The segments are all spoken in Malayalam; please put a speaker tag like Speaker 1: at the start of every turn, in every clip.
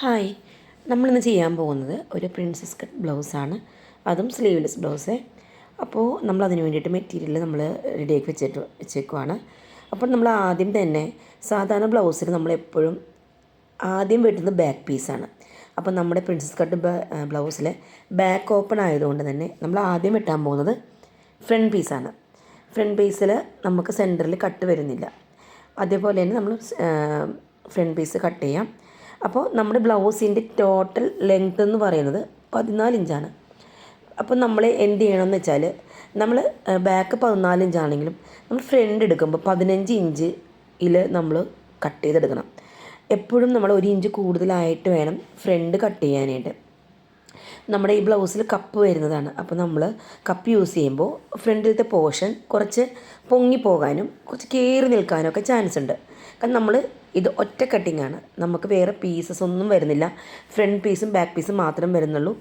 Speaker 1: ഹായ്. നമ്മളിന്ന് ചെയ്യാൻ പോകുന്നത് ഒരു പ്രിൻസസ് കട്ട് ബ്ലൗസാണ് അതും സ്ലീവ്ലെസ് ബ്ലൗസേ അപ്പോൾ നമ്മൾ അതിന് വേണ്ടിയിട്ട് മെറ്റീരിയൽ നമ്മൾ റെഡിയാക്കി വെച്ചിട്ട് വെച്ചേക്കുവാണ്. അപ്പോൾ നമ്മൾ ആദ്യം തന്നെ സാധാരണ ബ്ലൗസിൽ നമ്മൾ എപ്പോഴും ആദ്യം വെട്ടുന്നത് ബാക്ക് പീസാണ് അപ്പോൾ നമ്മുടെ പ്രിൻസസ് കട്ട് ബ്ലൗസിൽ ബാക്ക് ഓപ്പൺ ആയതുകൊണ്ട് തന്നെ നമ്മൾ ആദ്യം വെട്ടാൻ പോകുന്നത് ഫ്രണ്ട് പീസാണ് ഫ്രണ്ട് പീസിൽ നമുക്ക് സെന്ററിൽ കട്ട് വരുന്നില്ല. അതേപോലെ തന്നെ നമ്മൾ ഫ്രണ്ട് പീസ് കട്ട് ചെയ്യാം. അപ്പോൾ നമ്മുടെ ബ്ലൗസിന്റെ ടോട്ടൽ ലെങ്ത് എന്ന് പറയുന്നത് പതിനാല് ഇഞ്ചാണ്. അപ്പോൾ നമ്മൾ എന്ത് ചെയ്യണമെന്ന് വെച്ചാൽ നമ്മൾ ബാക്ക് പതിനാല് ഇഞ്ചാണെങ്കിലും നമ്മൾ ഫ്രണ്ട് എടുക്കുമ്പോൾ പതിനഞ്ച് ഇഞ്ചിൽ നമ്മൾ കട്ട് ചെയ്തെടുക്കണം. എപ്പോഴും നമ്മൾ ഒരു ഇഞ്ച് കൂടുതലായിട്ട് വേണം ഫ്രണ്ട് കട്ട് ചെയ്യാനായിട്ട്. നമ്മുടെ ഈ ബ്ലൗസിൽ കപ്പ് വരുന്നതാണ്. അപ്പോൾ നമ്മൾ കപ്പ് യൂസ് ചെയ്യുമ്പോൾ ഫ്രണ്ടിലത്തെ പോർഷൻ കുറച്ച് പൊങ്ങി പോകാനും കുറച്ച് കയറി നിൽക്കാനും ഒക്കെ ചാൻസ് ഉണ്ട്. കാരണം നമ്മൾ ഇത് ഒറ്റ കട്ടിംഗ് ആണ്. നമുക്ക് വേറെ പീസസ് ഒന്നും വരുന്നില്ല. ഫ്രണ്ട് പീസും ബാക്ക് പീസും മാത്രം വരുന്നുള്ളൂ.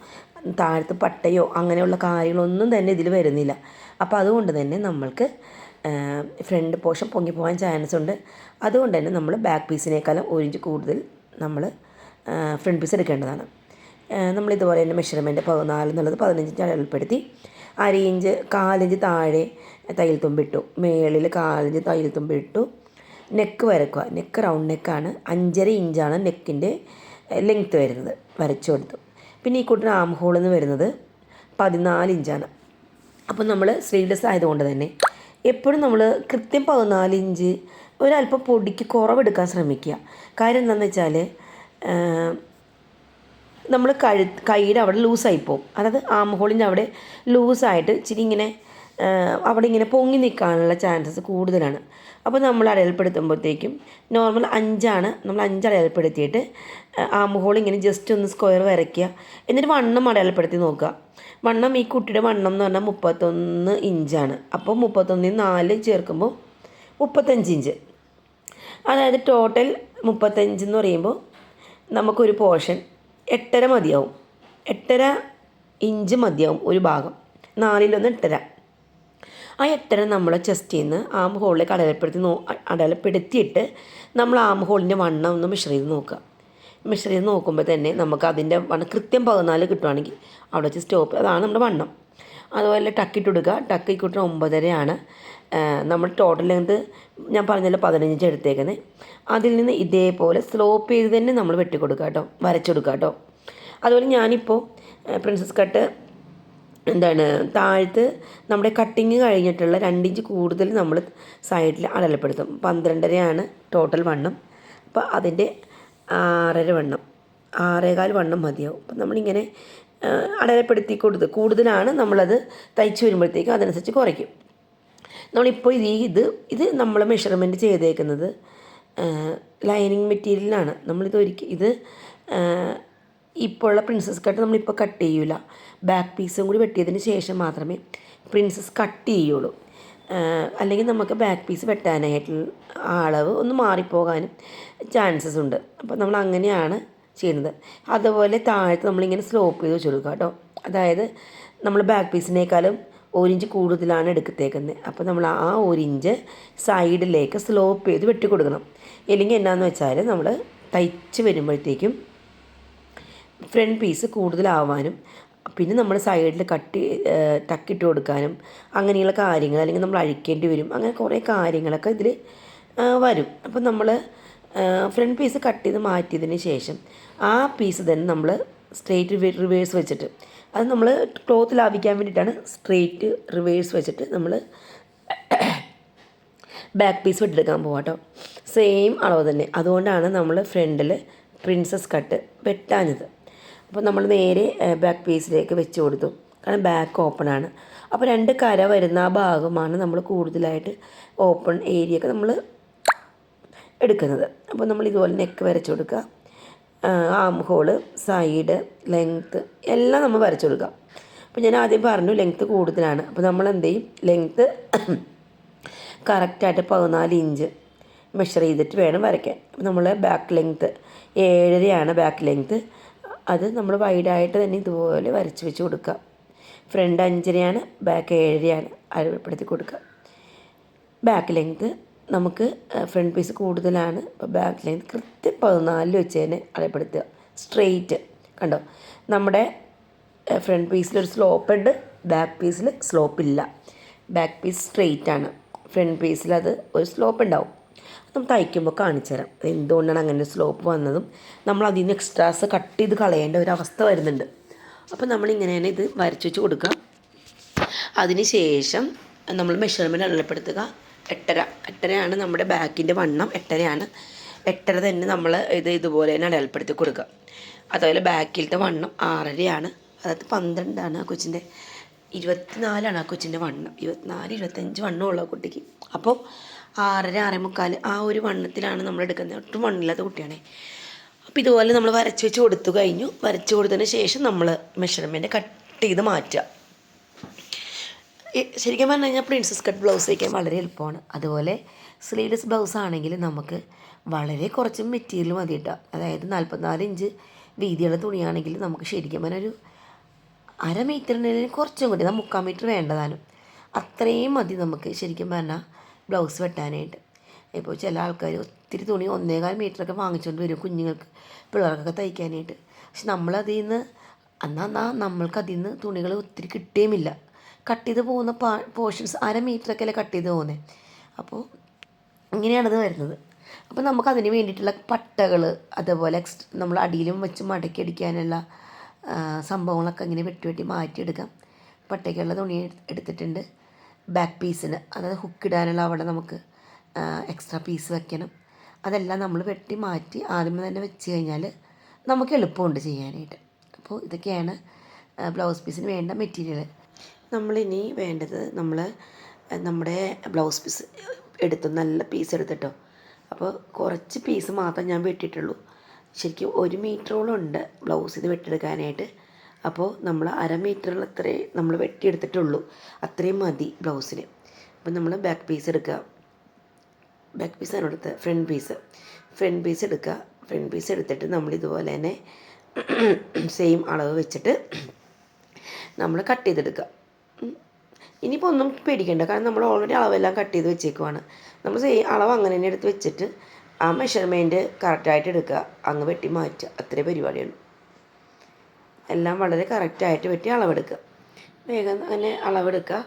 Speaker 1: താഴത്ത് പട്ടയോ അങ്ങനെയുള്ള കാര്യങ്ങളൊന്നും തന്നെ ഇതിൽ വരുന്നില്ല. അപ്പോൾ അതുകൊണ്ട് തന്നെ നമ്മൾക്ക് ഫ്രണ്ട് പോർഷൻ പൊങ്ങിപ്പോകാൻ ചാൻസ് ഉണ്ട്. അതുകൊണ്ട് തന്നെ നമ്മൾ ബാക്ക് പീസിനേക്കാളും ഒരു ഇഞ്ച് കൂടുതൽ നമ്മൾ ഫ്രണ്ട് പീസ് എടുക്കേണ്ടതാണ്. നമ്മൾ ഇതുപോലെ തന്നെ മെഷർമെന്റ് പതിനാല് എന്നുള്ളത് പതിനഞ്ചിഞ്ച് അടയാളപ്പെടുത്തി അര ഇഞ്ച് കാലിഞ്ച് താഴെ തയ്യൽ തുമ്പിട്ടു മേളിൽ കാലിഞ്ച് തയ്യൽ തുമ്പിട്ടു നെക്ക് വരക്കുക നെക്ക് റൗണ്ട് നെക്കാണ്. അഞ്ചര ഇഞ്ചാണ് നെക്കിന്റെ ലെങ്ത്ത് വരുന്നത്. വരച്ചു കൊടുത്തു. പിന്നെ ഈ കൂട്ടിന് ആം ഹോൾ എന്ന് വരുന്നത് പതിനാല് ഇഞ്ചാണ്. അപ്പോൾ നമ്മൾ സ്ലീവ്ലെസ് ആയതുകൊണ്ട് തന്നെ എപ്പോഴും നമ്മൾ കൃത്യം പതിനാല് ഇഞ്ച് ഒരല്പം പൊടിക്ക് കുറവെടുക്കാൻ ശ്രമിക്കുക. കാര്യം എന്താണെന്ന് വെച്ചാൽ നമ്മൾ കഴു കൈയുടെ അവിടെ ലൂസായി പോകും അതായത് ആം ഹോളിന്റെ അവിടെ ലൂസായിട്ട് ഇച്ചിരി ഇങ്ങനെ അവിടെ ഇങ്ങനെ പൊങ്ങി നിൽക്കാനുള്ള ചാൻസസ് കൂടുതലാണ്. അപ്പോൾ നമ്മൾ അടയാളപ്പെടുത്തുമ്പോഴത്തേക്കും നോർമൽ അഞ്ചാണ് നമ്മൾ അഞ്ച് അടയാളപ്പെടുത്തിയിട്ട് ആ ഹോൾ ഇങ്ങനെ ജസ്റ്റ് ഒന്ന് സ്ക്വയർ വരയ്ക്കുക. എന്നിട്ട് വണ്ണം അടയാളപ്പെടുത്തി നോക്കുക. വണ്ണം ഈ കുട്ടിയുടെ വണ്ണം എന്ന് പറഞ്ഞാൽ മുപ്പത്തൊന്ന് ഇഞ്ചാണ് അപ്പോൾ മുപ്പത്തൊന്നിൽ നാല് ചേർക്കുമ്പോൾ മുപ്പത്തഞ്ച് ഇഞ്ച് അതായത് ടോട്ടൽ മുപ്പത്തഞ്ച് എന്ന് പറയുമ്പോൾ നമുക്കൊരു പോർഷൻ എട്ടര മതിയാവും. എട്ടര ഇഞ്ച് മതിയാവും ഒരു ഭാഗം. നാലിലൊന്ന് എട്ടര. ആ എട്ടര നമ്മൾ ചെസ്റ്റിൽ നിന്ന് ആം ഹോളിലേക്ക് അടയാളപ്പെടുത്തി നോ അടയാളപ്പെടുത്തിയിട്ട് നമ്മൾ ആം ഹോളിന്റെ വണ്ണം ഒന്ന് മെഷർ ചെയ്ത് നോക്കുക. മെഷർ ചെയ്ത് നോക്കുമ്പോൾ തന്നെ നമുക്ക് അതിന്റെ വണ്ണം കൃത്യം പതിനാല് കിട്ടുവാണെങ്കിൽ അവിടെ വെച്ച് സ്റ്റോപ്പ് അതാണ് നമ്മുടെ വണ്ണം. അതുപോലെ ടക്കിട്ട് കൊടുക്കുക. ടക്ക് ഇക്കൂട്ടിന് ഒമ്പതരയാണ്. നമ്മൾ ടോട്ടൽ ലെങ്ത് ഞാൻ പറഞ്ഞല്ലോ പതിനഞ്ച് എടുത്തേക്കുന്നത് അതിൽ നിന്ന് ഇതേപോലെ സ്ലോപ്പ് ചെയ്ത് തന്നെ നമ്മൾ വെട്ടിക്കൊടുക്കുക കേട്ടോ. വരച്ചെടുക്കുക കേട്ടോ. അതുപോലെ ഞാനിപ്പോൾ പ്രിൻസസ് കട്ട് എന്താണ് താഴത്ത് നമ്മുടെ കട്ടിങ് കഴിഞ്ഞിട്ടുള്ള രണ്ടിഞ്ച് കൂടുതൽ നമ്മൾ സൈഡിൽ അടലപ്പെടുത്തും. പന്ത്രണ്ടരയാണ് ടോട്ടൽ വണ്ണം. അപ്പോൾ അതിന്റെ ആറര വണ്ണം. ആറേകാൽ വണ്ണം മതിയാവും. അപ്പം നമ്മളിങ്ങനെ അടലപ്പെടുത്തി കൊടുത്ത് കൂടുതലാണ് നമ്മളത് തയ്ച്ച് വരുമ്പോഴത്തേക്കും അതനുസരിച്ച് കുറയ്ക്കും. നമ്മളിപ്പോൾ ഇത് ഇത് ഇത് നമ്മൾ മെഷർമെന്റ് ചെയ്തേക്കുന്നത് ലൈനിങ് മെറ്റീരിയലാണ് നമ്മളിത് ഒരിക്കൽ ഇത് ഇപ്പോൾ ഉള്ള പ്രിൻസസ് കട്ട് നമ്മളിപ്പോൾ കട്ട് ചെയ്യൂല ബാക്ക് പീസും കൂടി വെട്ടിയതിന് ശേഷം മാത്രമേ പ്രിൻസസ് കട്ട് ചെയ്യുള്ളൂ. അല്ലെങ്കിൽ നമുക്ക് ബാക്ക് പീസ് വെട്ടാനായിട്ടുള്ള അളവ് ഒന്ന് മാറിപ്പോകാനും ചാൻസസ് ഉണ്ട്. അപ്പോൾ നമ്മൾ അങ്ങനെയാണ് ചെയ്യുന്നത്. അതുപോലെ താഴത്ത് നമ്മളിങ്ങനെ സ്ലോപ്പ് ചെയ്ത് വെച്ച് കേട്ടോ. അതായത് നമ്മൾ ബാക്ക് പീസിനേക്കാളും ഒരു ഇഞ്ച് കൂടുതലാണ് എടുക്കത്തേക്കുന്നത് അപ്പോൾ നമ്മൾ ആ ഒരു ഇഞ്ച് സൈഡിലേക്ക് സ്ലോപ്പ് ചെയ്ത് വെട്ടി കൊടുക്കണം ഇല്ലെങ്കിൽ എന്നാന്ന് വെച്ചാൽ നമ്മൾ തയ്ച്ച് വരുമ്പോഴത്തേക്കും ഫ്രണ്ട് പീസ് കൂടുതലാവാനും പിന്നെ നമ്മൾ സൈഡിൽ കട്ടി ടക്കിട്ട് കൊടുക്കാനും അങ്ങനെയുള്ള കാര്യങ്ങൾ അല്ലെങ്കിൽ നമ്മൾ അഴിക്കേണ്ടി വരും അങ്ങനെ കുറേ കാര്യങ്ങളൊക്കെ ഇതിൽ വരും. അപ്പം നമ്മൾ ഫ്രണ്ട് പീസ് കട്ട് ചെയ്ത് മാറ്റിയതിന് ശേഷം ആ പീസ് തന്നെ നമ്മൾ സ്ട്രേറ്റ് റിവേഴ്സ് വെച്ചിട്ട് അത് നമ്മൾ ക്ലോത്ത് ലാഭിക്കാൻ വേണ്ടിയിട്ടാണ് സ്ട്രേറ്റ് റിവേഴ്സ് വെച്ചിട്ട് നമ്മൾ ബാക്ക് പീസ് വെട്ടിയെടുക്കാൻ പോകാം കേട്ടോ സെയിം അളവ് തന്നെ. അതുകൊണ്ടാണ് നമ്മൾ ഫ്രണ്ടിൽ പ്രിൻസസ് കട്ട് വെട്ടാഞ്ഞത്. അപ്പോൾ നമ്മൾ നേരെ ബാക്ക് പീസിലേക്ക് വെച്ച് കൊടുത്തു. കാരണം ബാക്ക് ഓപ്പൺ ആണ്. അപ്പോൾ രണ്ട് കര വരുന്ന ആ ഭാഗമാണ് നമ്മൾ കൂടുതലായിട്ട് ഓപ്പൺ ഏരിയ ഒക്കെ നമ്മൾ എടുക്കുന്നത്. അപ്പോൾ നമ്മൾ ഇതുപോലെ നെക്ക് വരച്ചു കൊടുക്കുക. ആം ഹോൾ സൈഡ് ലെങ്ത്ത് എല്ലാം നമ്മൾ വരച്ചു കൊടുക്കുക. അപ്പോൾ ഞാൻ ആദ്യം പറഞ്ഞു ലെങ്ത്ത് കൂടുതലാണ്. അപ്പോൾ നമ്മൾ എന്ത് ചെയ്യും? ലെങ്ത്ത് കറക്റ്റായിട്ട് പതിനാല് ഇഞ്ച് മെഷർ ചെയ്തിട്ട് വേണം വരയ്ക്കാൻ. അപ്പോൾ നമ്മൾ ബാക്ക് ലെങ്ത്ത് ഏഴരയാണ് ബാക്ക് ലെങ്ത്ത് അത് നമ്മൾ വൈഡായിട്ട് തന്നെ ഇതുപോലെ വരച്ച് വെച്ച് കൊടുക്കുക. ഫ്രണ്ട് അഞ്ചരയാണ് ബാക്ക് ഏഴരയാണ് അരപ്പെടുത്തി കൊടുക്കുക. ബാക്ക് ലെങ്ത്ത് നമുക്ക് ഫ്രണ്ട് പീസ് കൂടുതലാണ്. അപ്പോൾ ബാക്ക് ലെങ്ത് കൃത്യം പതിനാലിൽ വെച്ച് തന്നെ അടയപ്പെടുത്തുക സ്ട്രെയിറ്റ് കണ്ടോ? നമ്മുടെ ഫ്രണ്ട് പീസിലൊരു സ്ലോപ്പ് ഉണ്ട് ബാക്ക് പീസിൽ സ്ലോപ്പ് ഇല്ല. ബാക്ക് പീസ് സ്ട്രെയിറ്റ് ആണ്. ഫ്രണ്ട് പീസിൽ അത് ഒരു സ്ലോപ്പ് ഉണ്ടാവും. നമ്മൾ തയ്ക്കുമ്പോൾ കാണിച്ചു തരാം. എന്തുകൊണ്ടാണ് അങ്ങനെ സ്ലോപ്പ് വന്നതും നമ്മൾ അതിൽ നിന്ന് എക്സ്ട്രാസ് കട്ട് ചെയ്ത് കളയേണ്ട ഒരു അവസ്ഥ വരുന്നുണ്ട്. അപ്പോൾ തന്നെ ഇത് വരച്ച് വെച്ച് കൊടുക്കുക. അതിന് ശേഷം നമ്മൾ മെഷർമെന്റ് അടയാളപ്പെടുത്തുക. എട്ടര. എട്ടരയാണ് നമ്മുടെ ബാക്കിന്റെ വണ്ണം. എട്ടരയാണ്. എട്ടര തന്നെ നമ്മൾ ഇത് ഇതുപോലെ തന്നെ അടയാളപ്പെടുത്തി കൊടുക്കുക. അതുപോലെ ബാക്കിലത്തെ വണ്ണം ആറരയാണ്. അതായത് പന്ത്രണ്ടാണ് ആ കൊച്ചിന്റെ. ഇരുപത്തിനാലാണ് ആ കൊച്ചിന്റെ വണ്ണം. ഇരുപത്തിനാല് ഇരുപത്തഞ്ച് വണ്ണമുള്ള കുട്ടിക്ക്. അപ്പോൾ ആറര ആറേ മുക്കാൽ ആ ഒരു വണ്ണത്തിലാണ് നമ്മൾ എടുക്കുന്നത്. ഒട്ടും വണ്ണില്ലാത്ത കുട്ടിയാണേ. അപ്പോൾ ഇതുപോലെ നമ്മൾ വരച്ച് വെച്ച് കൊടുത്തു കഴിഞ്ഞു. വരച്ച് കൊടുത്തതിന് ശേഷം നമ്മൾ മെഷർമെന്റ് കട്ട് ചെയ്ത് മാറ്റുക. ശരിക്കും പറഞ്ഞു കഴിഞ്ഞാൽ പ്രിൻസസ് കട്ട് ബ്ലൗസ് വയ്ക്കാൻ വളരെ എളുപ്പമാണ്. അതുപോലെ സ്ലീവ്ലെസ് ബ്ലൗസ് ആണെങ്കിൽ നമുക്ക് വളരെ കുറച്ച് മെറ്റീരിയൽ മതി കേട്ടോ. അതായത് നാൽപ്പത്തിനാല് ഇഞ്ച് വീതിയുള്ള തുണിയാണെങ്കിൽ നമുക്ക് ശരിക്കും പറഞ്ഞാൽ ഒരു അര മീറ്ററിന് കുറച്ചും കൂടി മുക്കാൽ മീറ്റർ വേണ്ടതാനും. അത്രയും മതി നമുക്ക് ശരിക്കും പറഞ്ഞാൽ ബ്ലൗസ് വെട്ടാനായിട്ട്. ഇപ്പോൾ ചില ആൾക്കാർ ഒത്തിരി തുണി ഒന്നേകാൽ മീറ്ററൊക്കെ വാങ്ങിച്ചുകൊണ്ട് വരും കുഞ്ഞുങ്ങൾക്ക് പിള്ളേർക്കൊക്കെ തയ്ക്കാനായിട്ട്. പക്ഷെ നമ്മളതിൽ നിന്ന് അന്നാ നമ്മൾക്ക് അതിൽ നിന്ന് തുണികൾ ഒത്തിരി കിട്ടുകയുമില്ല കട്ട് ചെയ്ത് പോകുന്ന പാ പോർഷൻസ് അര മീറ്ററൊക്കെ അല്ലേ കട്ട് ചെയ്ത് പോകുന്നത് അപ്പോൾ ഇങ്ങനെയാണത് വരുന്നത്. അപ്പോൾ നമുക്ക് അതിന് വേണ്ടിയിട്ടുള്ള പട്ടകൾ അതേപോലെ നമ്മൾ അടിയിലും വെച്ച് മടക്കി അടിക്കാനുള്ള സംഭവങ്ങളൊക്കെ ഇങ്ങനെ വെട്ടി വെട്ടി മാറ്റിയെടുക്കാം. പട്ടയ്ക്കുള്ള തുണി എടുത്തിട്ടുണ്ട്. ബാക്ക് പീസിന് അതായത് ഹുക്ക് ഇടാനുള്ള അവിടെ നമുക്ക് എക്സ്ട്രാ പീസ് വെക്കണം. അതെല്ലാം നമ്മൾ വെട്ടി മാറ്റി ആദ്യമേ തന്നെ വെച്ച് കഴിഞ്ഞാൽ നമുക്ക് എളുപ്പമുണ്ട് ചെയ്യാനായിട്ട്. അപ്പോൾ ഇതൊക്കെയാണ് ബ്ലൗസ് പീസിന് വേണ്ട മെറ്റീരിയൽ നമ്മളിനി വേണ്ടത് നമ്മൾ നമ്മുടെ ബ്ലൗസ് പീസ് എടുത്തു നല്ല പീസ് എടുത്തിട്ടോ. അപ്പോൾ കുറച്ച് പീസ് മാത്രം ഞാൻ വെട്ടിയിട്ടുള്ളൂ. ശരിക്കും ഒരു മീറ്ററോളം ഉണ്ട് ബ്ലൗസ് ഇത് വെട്ടിയെടുക്കാനായിട്ട്. അപ്പോൾ നമ്മൾ അര മീറ്ററിൽ അത്രേ നമ്മൾ വെട്ടിയെടുത്തിട്ടുള്ളൂ. അത്രയും മതി ബ്ലൗസിന് അപ്പോൾ നമ്മൾ ബാക്ക് പീസ് എടുക്കുക. ബാക്ക് പീസാണ് എടുത്തത് ഫ്രണ്ട് പീസ് ഫ്രണ്ട് പീസ് എടുക്കുക. ഫ്രണ്ട് പീസ് എടുത്തിട്ട് നമ്മൾ ഇതുപോലെ തന്നെ സെയിം അളവ് വെച്ചിട്ട് നമ്മൾ കട്ട് ചെയ്തെടുക്കുക. ഇനിയിപ്പോൾ ഒന്നും പേടിക്കേണ്ട. കാരണം നമ്മൾ ഓൾറെഡി അളവെല്ലാം കട്ട് ചെയ്ത് വെച്ചേക്കുവാണ്. നമ്മൾ സെയിം അളവ് അങ്ങനെ തന്നെ എടുത്ത് വെച്ചിട്ട് ആ മെഷർമെന്റ് കറക്റ്റായിട്ട് എടുക്കുക. അങ്ങ് വെട്ടി മാറ്റുക. അത്രേ പരിപാടിയുള്ളൂ. എല്ലാം വളരെ കറക്റ്റായിട്ട് വെട്ടി അളവെടുക്കുക വേഗം അങ്ങനെ അളവെടുക്കുക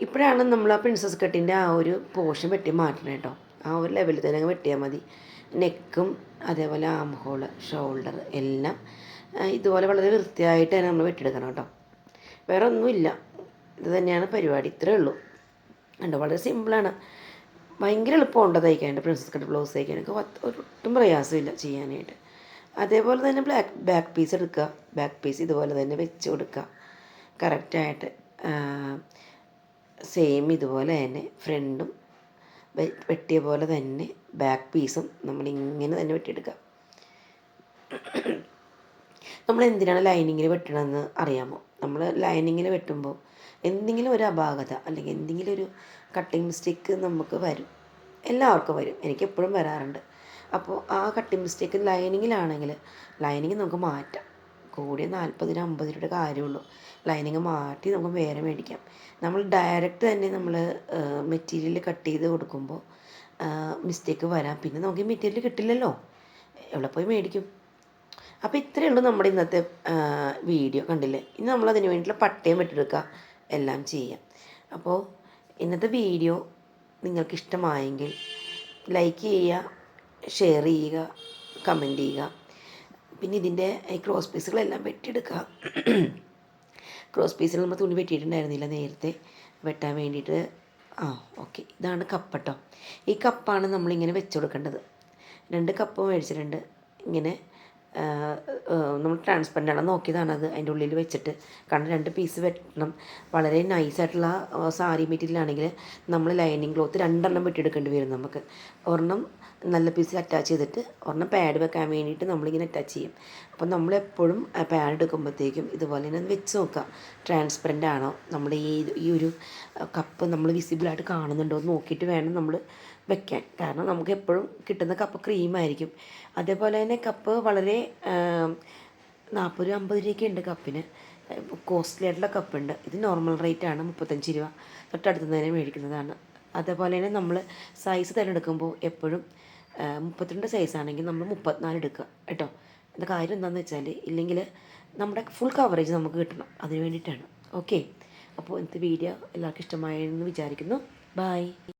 Speaker 1: ഇപ്പോഴാണ് നമ്മൾ ആ പ്രിൻസസ് കട്ടിന്റെ ആ ഒരു പോർഷൻ വെട്ടി മാറ്റണം കേട്ടോ ആ ഒരു ലെവലിൽ തന്നെ അങ്ങ് വെട്ടിയാൽ മതി. നെക്കും അതേപോലെ ആം ഹോൾ ഷോൾഡർ എല്ലാം ഇതുപോലെ വളരെ വൃത്തിയായിട്ട് തന്നെ നമ്മൾ വെട്ടിയെടുക്കണം കേട്ടോ വേറെ ഒന്നുമില്ല ഇത് തന്നെയാണ് പരിപാടി. ഇത്രയേ ഉള്ളൂ. കണ്ടോ? വളരെ സിമ്പിളാണ് ഭയങ്കര എളുപ്പമുണ്ട് തയ്ക്കാനായിട്ട്. പ്രിൻസസ് കട്ട് ബ്ലൗസ് തയ്ക്കാനൊക്കെ ഒട്ടും പ്രയാസമില്ല ചെയ്യാനായിട്ട്. അതേപോലെ തന്നെ ബ്ലാക്ക് ബാക്ക് പീസ് എടുക്കുക. ബാക്ക് പീസ് ഇതുപോലെ തന്നെ വെച്ച് കൊടുക്കുക. കറക്റ്റായിട്ട് സെയിം ഇതുപോലെ തന്നെ ഫ്രണ്ടും വെട്ടിയ പോലെ തന്നെ ബാക്ക് പീസും നമ്മൾ ഇങ്ങനെ തന്നെ വെട്ടിയെടുക്കുക. നമ്മൾ എന്തിനാണ് ലൈനിങ്ങിൽ വെട്ടണമെന്ന് അറിയാമോ? നമ്മൾ ലൈനിങ്ങിൽ വെട്ടുമ്പോൾ എന്തെങ്കിലും ഒരു അപാകത അല്ലെങ്കിൽ എന്തെങ്കിലും ഒരു കട്ടിങ് മിസ്റ്റേക്ക് നമുക്ക് വരും. എല്ലാവർക്കും വരും. എനിക്ക് എപ്പോഴും വരാറുണ്ട്. അപ്പോൾ ആ കട്ടിങ് മിസ്റ്റേക്ക് ലൈനിങ്ങിലാണെങ്കിൽ ലൈനിങ് നമുക്ക് മാറ്റാം. കൂടിയ നാൽപ്പതിന് അമ്പത് രൂപയുടെ കാര്യമുള്ളൂ. ലൈനിങ് മാറ്റി നമുക്ക് വേറെ മേടിക്കാം. നമ്മൾ ഡയറക്റ്റ് തന്നെ നമ്മൾ മെറ്റീരിയൽ കട്ട് ചെയ്ത് കൊടുക്കുമ്പോൾ മിസ്റ്റേക്ക് വരാം. പിന്നെ നമുക്ക് ഈ മെറ്റീരിയൽ കിട്ടില്ലല്ലോ. എവിടെ പോയി മേടിക്കും? അപ്പോൾ ഇത്രയേ ഉള്ളൂ നമ്മുടെ ഇന്നത്തെ വീഡിയോ കണ്ടില്ലേ? ഇനി നമ്മൾ അതിന് വേണ്ടിയിട്ടുള്ള പട്ടയം വിട്ടെടുക്കുക എല്ലാം ചെയ്യാം. അപ്പോൾ ഇന്നത്തെ വീഡിയോ നിങ്ങൾക്ക് ഇഷ്ടമായെങ്കിൽ ലൈക്ക് ചെയ്യുക. ഷെയർ ചെയ്യുക കമന്റ് ചെയ്യുക. പിന്നെ ഇതിന്റെ ഈ ക്രോസ് പീസുകളെല്ലാം വെട്ടിയെടുക്കുക. ക്രോസ് പീസിൽ നമ്മൾ തുണി വെട്ടിയിട്ടുണ്ടായിരുന്നില്ല നേരത്തെ. വെട്ടാൻ വേണ്ടിയിട്ട്. ആ ഓക്കെ. ഇതാണ് കപ്പ് ഈ കപ്പാണ് നമ്മളിങ്ങനെ വെച്ച് കൊടുക്കേണ്ടത് രണ്ട് കപ്പ് മേടിച്ചിട്ടുണ്ട്. ഇങ്ങനെ നമ്മൾ ട്രാൻസ്പെറന്റ് ആണ് നോക്കിയതാണ് അത് അതിന്റെ ഉള്ളിൽ വെച്ചിട്ട്. കാരണം രണ്ട് പീസ് വെട്ടണം. വളരെ നൈസായിട്ടുള്ള സാരി മെറ്റീരിയൽ ആണെങ്കിൽ നമ്മൾ ലൈനിങ് ക്ലോത്ത് രണ്ടെണ്ണം വെട്ടിയെടുക്കേണ്ടി വരും നമുക്ക്. ഒരെണ്ണം നല്ല പീസിൽ അറ്റാച്ച് ചെയ്തിട്ട് ഒരെണ്ണം പാഡ് വെക്കാൻ വേണ്ടിയിട്ട് നമ്മളിങ്ങനെ അറ്റാച്ച് ചെയ്യും. അപ്പം നമ്മളെപ്പോഴും പാഡ് എടുക്കുമ്പോഴത്തേക്കും ഇതുപോലെ തന്നെ വെച്ച് നോക്കാം. ട്രാൻസ്പെറന്റ് ആണോ? നമ്മുടെ ഈ ഈ ഒരു കപ്പ് നമ്മൾ വിസിബിളായിട്ട് കാണുന്നുണ്ടോ എന്ന് നോക്കിയിട്ട് വേണം നമ്മൾ വെക്കാൻ. കാരണം നമുക്ക് എപ്പോഴും കിട്ടുന്ന കപ്പ് ക്രീമായിരിക്കും അതേപോലെ തന്നെ കപ്പ് വളരെ നാൽപ്പത് രൂപ അമ്പത് രൂപയൊക്കെ ഉണ്ട് കപ്പിന് കോസ്റ്റ്ലി ആയിട്ടുള്ള കപ്പുണ്ട് ഇത് നോർമൽ റേറ്റ് ആണ് മുപ്പത്തഞ്ച് രൂപ. തൊട്ടടുത്ത് തന്നെ മേടിക്കുന്നതാണ്. അതേപോലെ തന്നെ നമ്മൾ സൈസ് തിരഞ്ഞെടുക്കുമ്പോൾ എപ്പോഴും മുപ്പത്തിരണ്ട് സൈസ് ആണെങ്കിൽ നമ്മൾ മുപ്പത്തിനാല് എടുക്കുക കേട്ടോ. എന്റെ കാര്യം എന്താണെന്ന് വെച്ചാൽ ഇല്ലെങ്കിൽ നമ്മുടെ ഫുൾ കവറേജ് നമുക്ക് കിട്ടണം. അതിന് വേണ്ടിയിട്ടാണ്. ഓക്കെ അപ്പോൾ ഇന്നത്തെ വീഡിയോ എല്ലാവർക്കും ഇഷ്ടമായെന്ന് വിചാരിക്കുന്നു. ബൈ